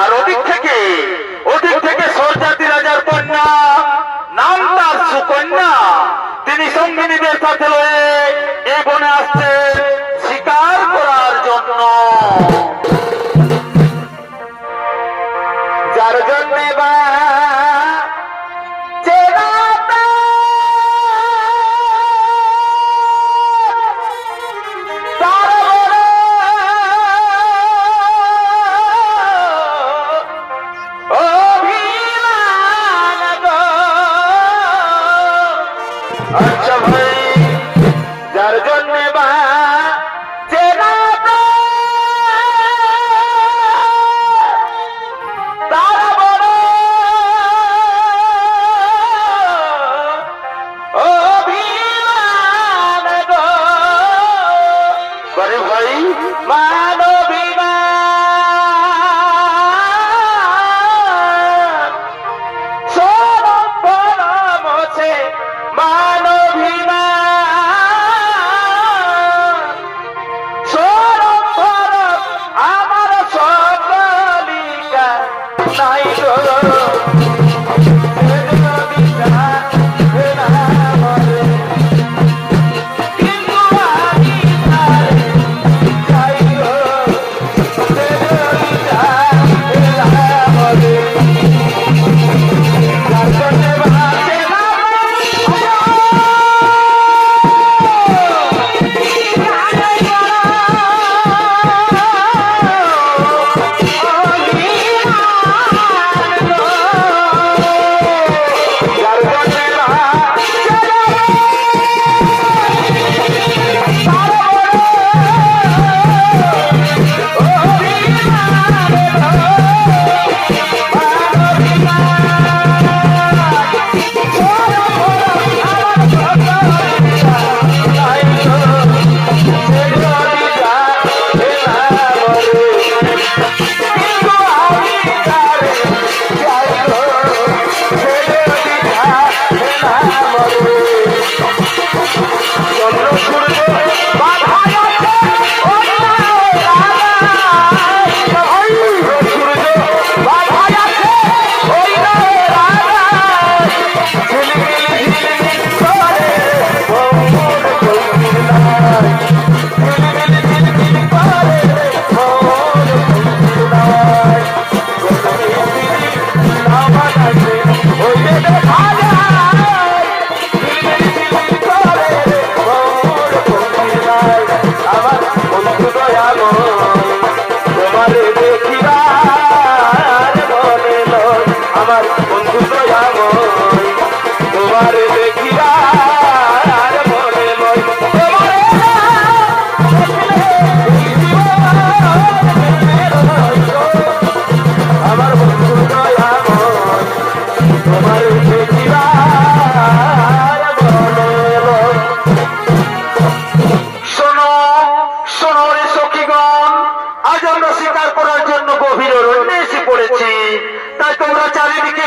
আর ওদিক থেকে ওদিক থেকে সরজাতি রাজার কন্যা, নাম তার সুকন্যা। তিনি সঙ্গিনীদের সাথে লয়ে এই বনে আসছে, শিকার করার জন্য। যার জন্যে বা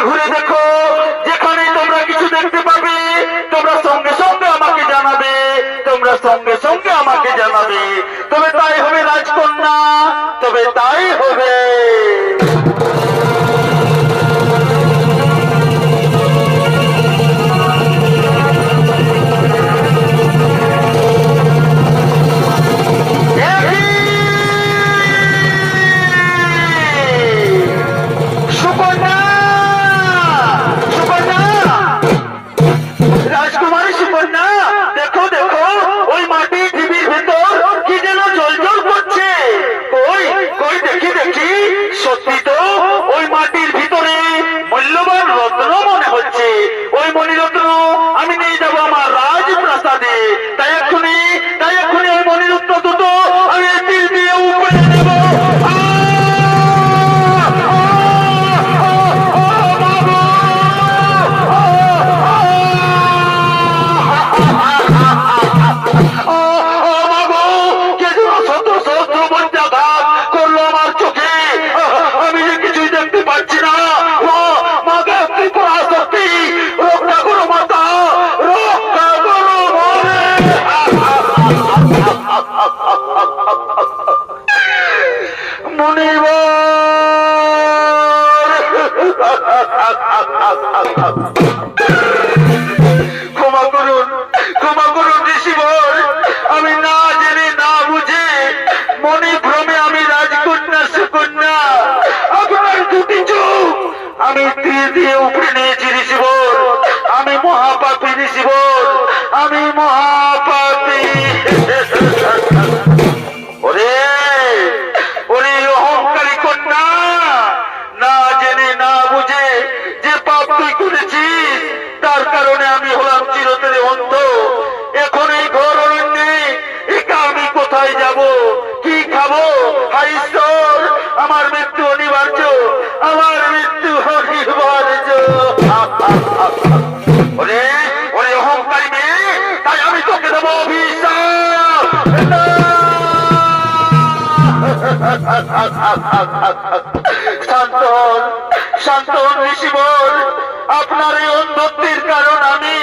ঘুরে দেখো, যেখানে তোমরা কিছু দেখতে পাবে, তোমরা সঙ্গে সঙ্গে আমাকে জানাবে, তোমরা সঙ্গে সঙ্গে আমাকে জানাবে। তবে তাই হবে রাজকন্যা, তবে তাই হবে ওই মনিরত্ন আমি নিয়ে যাব আমার রাজপ্রাসাদে। তাই এক্ষুনি তাই এক্ষুনি ওই মনিরত্ন দুটো আমি দিয়ে উপরে আমি মহাপাপী ঋষিবর আমি মহাপাপী। ওরে ওরে অহংকারী কন্যা, না জেনে, না বুঝে যে পাপ তুই করেছিস, তার কারণে আমি হলাম চিরতরে অন্ধ। এখন এই ঘর অরণ্যে একা আমি কোথায় যাব? কি খাব? শান্ত হন শান্ত হন আপনার এই অন্ধত্বের কারণ আমি।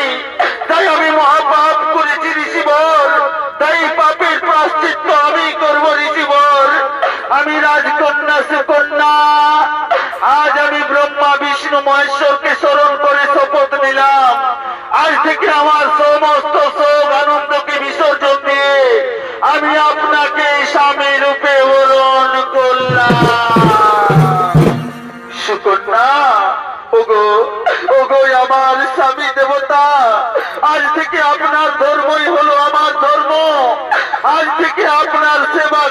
তাই আমি মহাপাপ করেছি ঋষিবর তাই পাপের প্রাশ্চিত্য আমি করব ঋষিবর আমি রাজকন্যা সুকন্যা আজ আমি ব্রহ্মা, বিষ্ণু, মহেশ্বরকে স্মরণ করে শপথ নিলাম। আজ থেকে আমার সমস্ত শোক আনন্দকে বিসর্জন দিয়ে আমি আপনাকে স্বামী রূপে আপনার ধর্মই হলো আমার ধর্ম। আজ থেকে আপনার সেবা